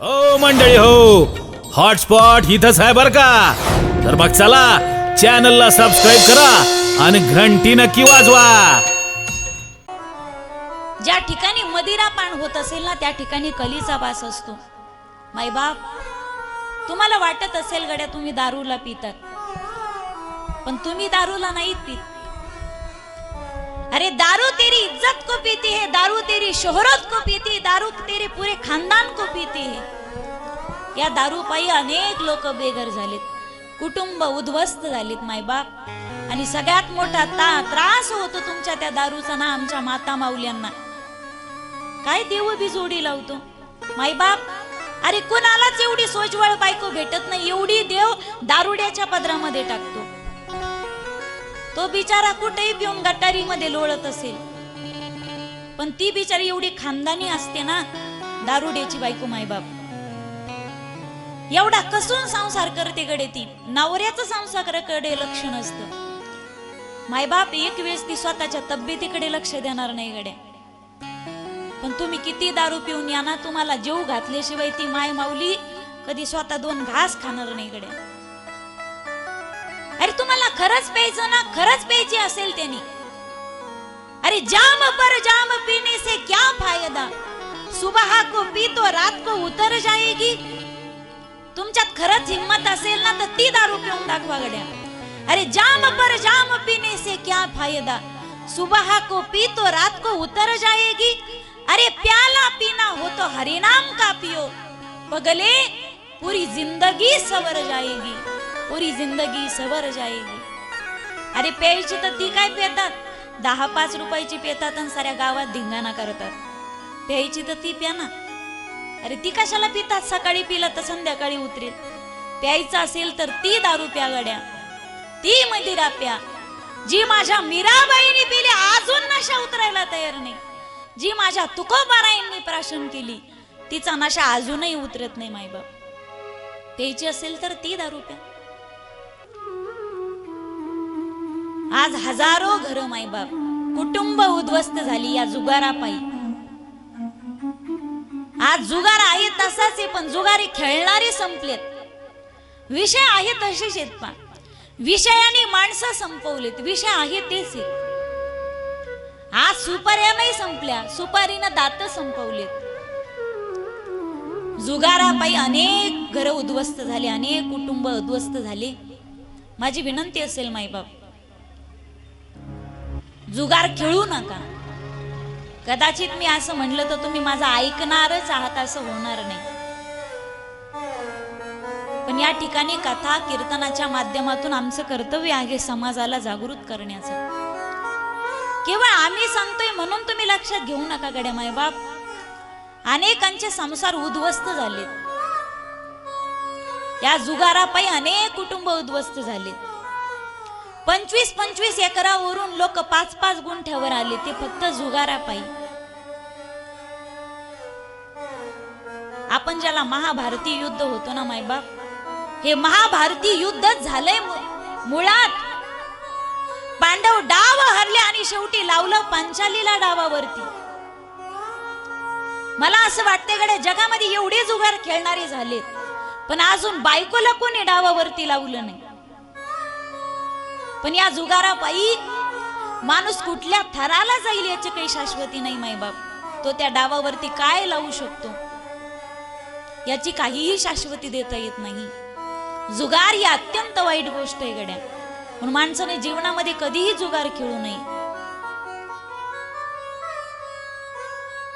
हो मंडळी हो. हॉटस्पॉट इथंच आहे बर का? तर मग चला चॅनलला सबस्क्राईब करा आणि घंटी नक्की वाजवा. ज्या ठिकाणी मदिरा पान होत असेल ना त्या ठिकाणी कलीचा वास असतो. मायबाप तुम्हाला वाटत असेल गड्या तुम्ही दारूला पितात. पण तुम्ही दारूला नाही पित. अरे दारू तेरी इज्जत को पीती है दारू तेरी शोहरत को पीती है दारू तेरे पूरे खानदान को पीती है। या दारूपायी अनेक लोक बेघर झालेत कुटुंब उद्ध्वस्त झालेत मायबाप. आणि सगळ्यात मोठा ता त्रास होतो तुमच्या त्या दारूचा ना आमच्या माता माऊल्यांना. काय देव बी जोडी लावतो? मायबाप अरे कुणालाच एवढी सोजवळ बायको भेटत नाही एवढी देव दारुड्याच्या पदरामध्ये टाकतो. तो बिचारा कुठेही पिऊन गटारीमध्ये लोळत असेल. पण ती बिचारी एवढी खानदानी असते ना दारुड्याची बायको मायबाप. एवढा कसून संसार करते गडे ती? नवऱ्याचं संसाराकडे लक्ष नसतं. मायबाप एक वेळेस ती स्वतःच्या तब्येतीकडे लक्ष देणार नाही गड्या. पण तुम्ही किती दारू पिऊन या ना तुम्हाला जेव घातल्याशिवाय ती माय माऊली कधी स्वतः दोन घास खाणार नाही गड्या. खरंच प्यायचं ना खरंच प्यायची असेल त्यांनी. अरे जाम पर जाम पीने से क्या फायदा? सुबह को पी तो रात को उतर जाएगी. तुमच्यात खरंच हिम्मत असेल ना तर ती दारू पिऊन दाखवा गड्या. अरे जाम पर जाम पीने से क्या फायदा? सुबह को पी तो रात को उतर जाएगी. अरे प्याला पीना हो तो हरिनाम का पियो. पगले पूरी जिंदगी सवर जाएगी. पूरी जिंदगी सवर जाएगी. अरे प्यायची तर ती काय पेतात दहा पाच रुपयाची पेतात आणि साऱ्या गावात धिंगाणा करतात. प्यायची तर ती प्या ना. अरे ती कशाला पितात? सकाळी पिला तर संध्याकाळी उतरेल. प्यायचं असेल तर ती दारू प्या गड्या. ती मदिरा प्या. जी माझ्या मीराबाईंनी पिली अजून नशा उतरायला तयार नाही. जी माझ्या तुकोबाराईंनी प्राशन केली तिचा नशा अजूनही उतरत नाही मायबाप. प्यायची असेल तर ती दारू प्या. आज हजारो घर मायबाप. कुटुंब उद्ध्वस्त झाली या जुगारापायी. आज जुगार आहे तसाच आहे पण जुगारी खेळणारे संपलेत. विषय आहे तसेच आहेत पा विषयाने माणसं संपवलेत. विषय आहे तेच आहेत. आज सुपाऱ्या नाही संपल्या. सुपारीनं दात संपवलेत. जुगारापायी अनेक घर उद्ध्वस्त झाले अनेक कुटुंब उद्ध्वस्त झाले. माझी विनंती असेल माईबाप जुगार खेळू नका. कदाचित मी असं म्हणलं तर तुम्ही माझं ऐकणारच आहात असं होणार नाही. पण या ठिकाणी कथा कीर्तनाच्या माध्यमातून आमचं कर्तव्य आहे समाजाला जागृत करण्याचं. केवळ आम्ही सांगतोय म्हणून तुम्ही लक्षात घेऊ नका गड्या मायबाप. अनेकांचे संसार उद्ध्वस्त झालेत. या जुगारापायी अनेक कुटुंब उद्ध्वस्त झालेत. पंचवीस पंचवीस एकरावरून लोक पाच पाच गुंठ्यावर आले. ते फक्त जुगारापायी. आपण ज्याला महाभारती युद्ध होतो ना मायबाप हे महाभारती युद्धच झालंय मुळात. पांडव डाव हरले आणि शेवटी लावलं पांचालीला डावावरती. मला असं वाटते गड्या जगामध्ये एवढे जुगार खेळणारे झालेत पण अजून बायकोला कोणी डावावरती लावलं नाही. पण या जुगारापायी माणूस कुठल्या थराला जाईल याची काही शाश्वती नाही मायबाप तो त्या डावावरती काय लावू शकतो? याची काहीही शाश्वती देता येत नाही. जुगार ही अत्यंत वाईट गोष्ट आहे गड्या. म्हणून माणसाने जीवनामध्ये कधीही जुगार खेळू नये.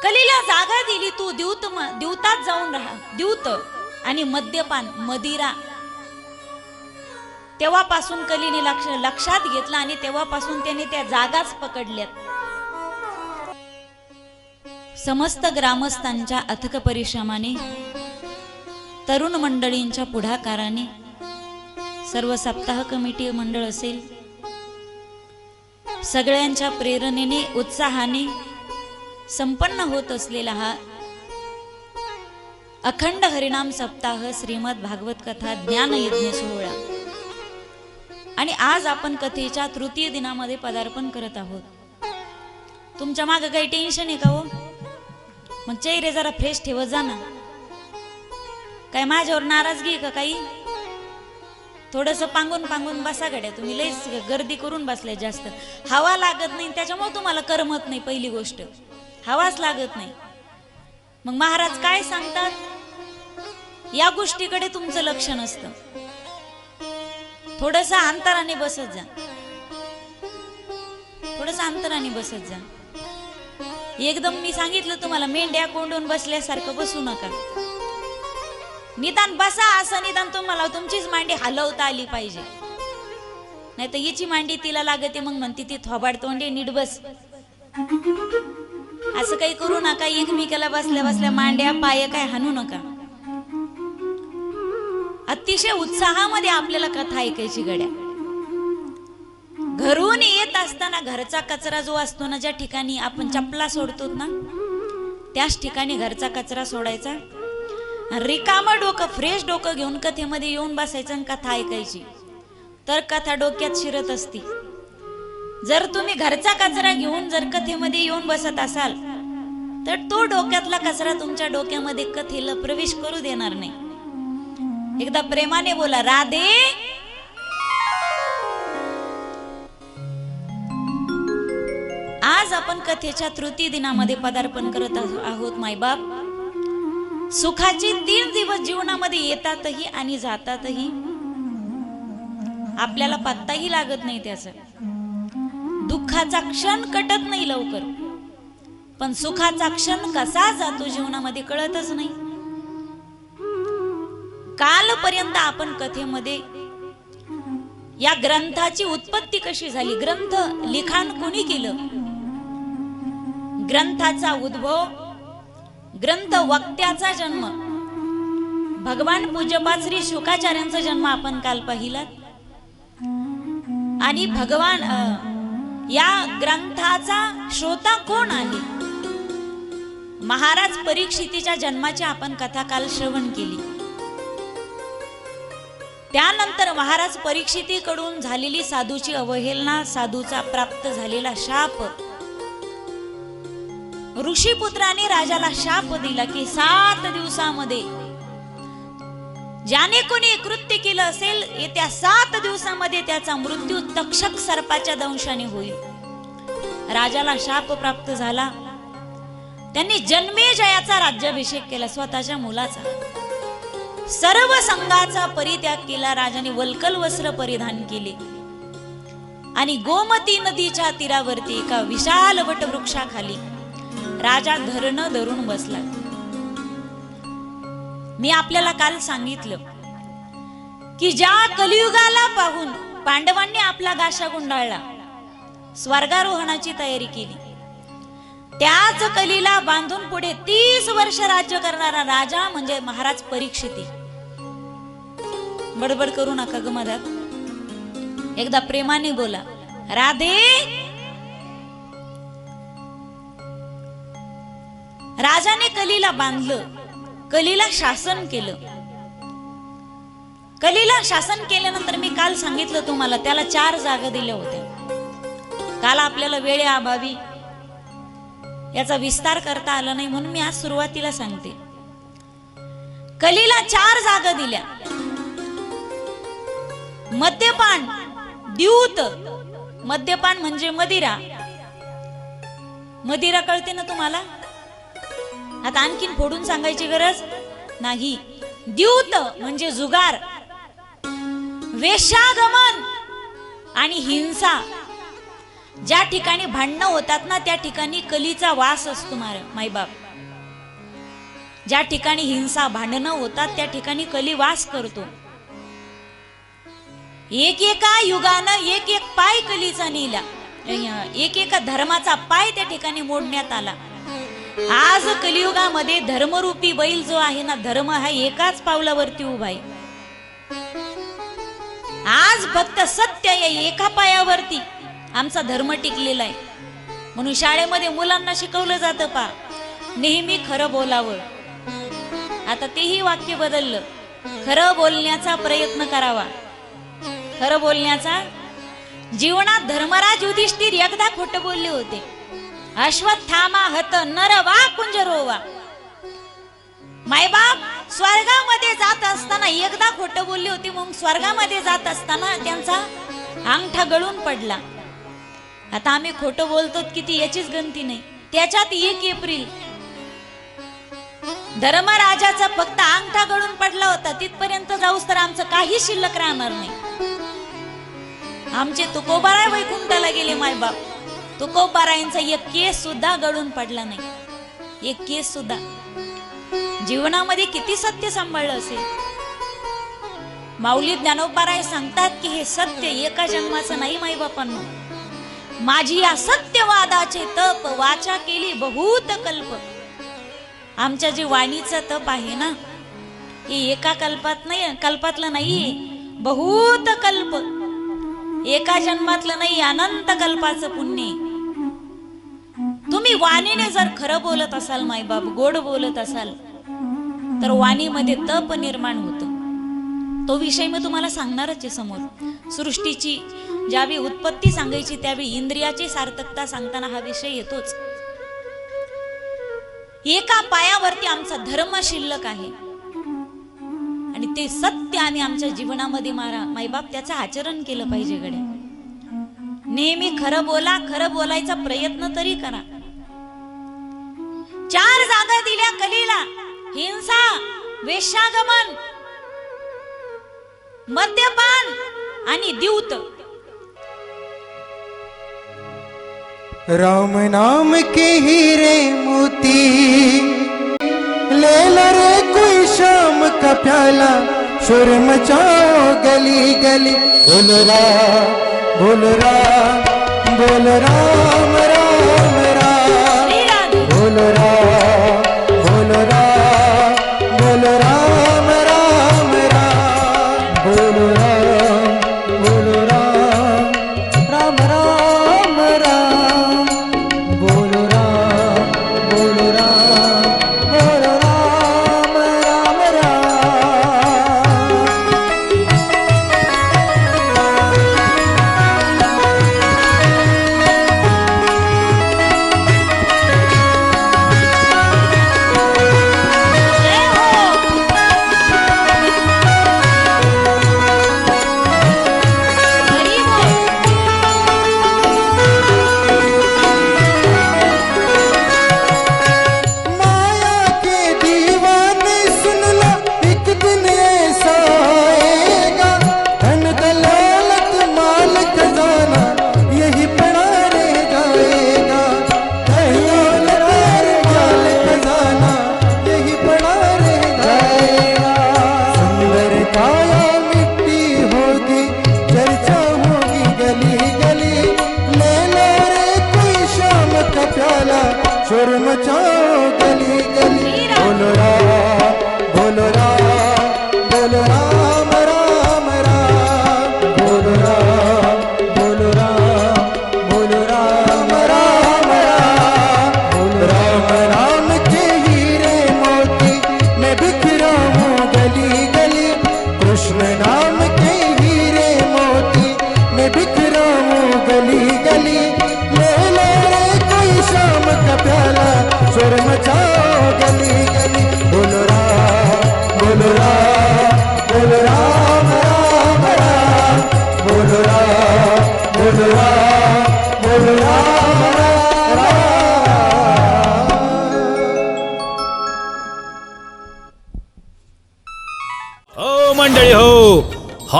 कलीला जागा दिली तू दिवत दिवतात जाऊन राहा. दिवत आणि मद्यपान मदिरा तेव्हापासून कलीने लक्ष लक्षात घेतलं आणि तेव्हापासून त्याने त्या जागाच पकडल्यात. समस्त ग्रामस्थांच्या अथक परिश्रमाने तरुण मंडळींच्या पुढाकाराने सर्व सप्ताह कमिटी मंडळ असेल सगळ्यांच्या प्रेरणेने उत्साहाने संपन्न होत असलेला हा अखंड हरिनाम सप्ताह श्रीमद भागवत कथा ज्ञान सोहळा. आणि आज आपण कथेच्या तृतीय दिनामध्ये पदार्पण करत आहोत. तुमच्या मागे काही टेन्शन आहे का हो? मग चेहरे जरा फ्रेश ठेवत जा ना. काय माझ्यावर नाराजगी आहे का काही? थोडस पांगून पांगून बसा गड्या तुम्ही. लईच गर्दी करून बसलाय जास्त. हवा लागत नाही त्याच्यामुळे तुम्हाला करमत नाही पहिली गोष्ट. हवाच लागत नाही. मग महाराज काय सांगतात? या गोष्टीकडे तुमचं लक्ष नसतं. थोडस अंतराने बसत जा. थोडस अंतराने बसत जा. एकदम मी सांगितलं तुम्हाला मेंढ्या कोंडून बसल्यासारखं बसू नका. निदान बसा असं निदान तुम्हाला तुमचीच मांडी हलवता आली पाहिजे. नाही तर हिची मांडी तिला लागते मग म्हणते ती थोबाड तोंडे नीट बस. असं काही करू नका एकमेकाला बसल्या बसल्या मांड्या पाय काय हाणू नका. अतिशय उत्साहामध्ये आपल्याला कथा ऐकायची गड्या. घरून येत असताना घरचा कचरा जो असतो ना ज्या ठिकाणी आपण चपला सोडतो ना त्याच ठिकाणी घरचा कचरा सोडायचा. रिकामं डोकं फ्रेश डोकं घेऊन कथेमध्ये येऊन बसायचं आणि कथा ऐकायची. तर कथा डोक्यात शिरत असती. जर तुम्ही घरचा कचरा घेऊन जर कथेमध्ये येऊन बसत असाल तर तो डोक्यातला कचरा तुमच्या डोक्यामध्ये कथेला प्रवेश करू देणार नाही. एकदा प्रेमाने बोला राधे. आज आपण कथेच्या तृतीय दिनामध्ये पदार्पण करत आहोत मायबाप सुखाचे तीन दिवस जीवनामध्ये येतातही आणि जातातही. आपल्याला पत्ताही लागत नाही त्याचा. दुःखाचा क्षण कटत नाही लवकर. पण सुखाचा क्षण कसा जातो जीवनामध्ये कळतच नाही. कालपर्यंत आपण कथेमध्ये या ग्रंथाची उत्पत्ती कशी झाली? ग्रंथ लिखाण कोणी केलं? ग्रंथाचा उद्भव ग्रंथ वक्त्याचा जन्म. भगवान पूज्यपाद श्री शुकाचार्यांचा जन्म आपण काल पाहिला आणि भगवान या ग्रंथाचा श्रोता कोण आहे? महाराज परीक्षितीच्या जन्माची आपण कथा काल श्रवण केली. त्यानंतर महाराज परीक्षितीकडून झालेली साधूची अवहेलना साधूचा प्राप्त झालेला शाप. ऋषीपुत्राने राजाला शाप दिला की सात दिवसामध्ये. ज्याने कोणी कृत्य केलं असेल येत्या सात दिवसामध्ये त्याचा मृत्यू तक्षक सर्पाच्या दंशाने होईल. राजाला शाप प्राप्त झाला. त्यांनी जन्मे जयाचा राज्याभिषेक केला स्वतःच्या मुलाचा. सर्व संघाचा परित्याग केला राजाने वल्कल वस्त्र परिधान केले. आणि गोमती नदीच्या तीरावरती एका विशाल वटवृक्षाखाली राजा धरण धरून बसला. मी आपल्याला काल सांगितलं की ज्या कलियुगाला पाहून पांडवांनी आपला गाशा गुंडाळला स्वर्गारोहणाची तयारी केली. त्याच कलीला बांधून पुढे तीस वर्ष राज्य करणारा राजा म्हणजे महाराज परीक्षिती. बडबड करू नका ग मधात एकदा प्रेमाने बोला. राधे! राजाने कलीला बांधलं. कलीला शासन केलं. कलीला शासन केल्यानंतर मी काल सांगितलं तुम्हाला त्याला चार जागा दिल्या होत्या. काल आपल्याला वेळे अभावी. याचा विस्तार करता आला नाही म्हणून मी आज सुरुवातीला सांगते. कलीला चार जागा दिल्या. मद्यपान. द्यूत. मद्यपान म्हणजे मदिरा. मदिरा कळते ना तुम्हाला? आता आणखीन फोडून सांगायची गरज नाही. द्यूत म्हणजे जुगार. वेशागमन आणि हिंसा. ज्या ठिकाणी भांडणं होतात ना त्या ठिकाणी कलीचा वास असतो मार मायबाप ज्या ठिकाणी हिंसा भांडणं होतात त्या ठिकाणी कली वास करतो. एक एका युगानं एक एक पाय कलीचा नेला. एक एका धर्माचा पाय त्या ठिकाणी मोडण्यात आला. आज कलियुगामध्ये धर्मरूपी बैल जो आहे ना धर्म हा एकाच पावलावरती उभा आहे. आज फक्त सत्य या एका पायावरती आमचा धर्म टिकलेला आहे. म्हणून शाळेमध्ये मुलांना शिकवलं जातं पा नेहमी खरं बोलावं. आता तेही वाक्य बदललं. खरं बोलण्याचा प्रयत्न करावा. खरं बोलण्याचा? जीवनात धर्मराज युधिष्ठिर एकदा खोट बोलले होते. अश्वत्थामा हत नर वा कुंजरोवा मायबाप स्वर्गामध्ये जात असताना एकदा खोटं बोलली होती मग स्वर्गामध्ये जात असताना त्यांचा अंगठा गळून पडला. आता आम्ही खोटं बोलतो किती याचीच गंती नाही. त्याच्यात एक एप्रिल धर्मराजाचा फक्त अंगठा गळून पडला होता. तिथपर्यंत जाऊस तर आमचं काही शिल्लक राहणार नाही. आमचे तुकोबाराय वैकुंठाला गेले मायबाप तुकोबारायांचा एक केस सुद्धा गळून पडला नाही. एक केस सुद्धा. जीवनामध्ये किती सत्य सांभाळलं असेल? माऊली ज्ञानोबाराय सांगतात की हे सत्य एका जन्माचं नाही मायबापांना माझी या सत्यवादाचे तप वाचा केली बहुत कल्प. आमच्या जे वाणीचं तप आहे ना हे एका कल्पात नाही कल्पातलं नाही बहुत कल्प. एका जन्मातलं नाही अनंत कल्पाचं पुण्य तुम्ही वाणीने जर खरं बोलत असाल मायबाप गोड बोलत असाल तर वाणीमध्ये तप निर्माण होतं. तो विषय मी तुम्हाला सांगणारच आहे समोर. सृष्टीची ज्यावेळी उत्पत्ती सांगायची त्यावेळी इंद्रियाची सार्थकता सांगताना हा विषय येतोच. एका पायावरती आमचा धर्म शिल्लक आहे. ते सत्य आम्ही आमच्या जीवनामध्ये मारा. माईबाप त्याचं आचरण केलं पाहिजे गड्या. नेहमी खरं बोला खरं बोलायचा प्रयत्न तरी करा. चार जागा दिल्या कलीला. हिंसा वेशागमन मद्यपान आणि द्यूत. राम नाम के हीरे मोती. ले रे का प्याला? सुर मचाओ गली गली। बोल रा बोल रा बोल राम राम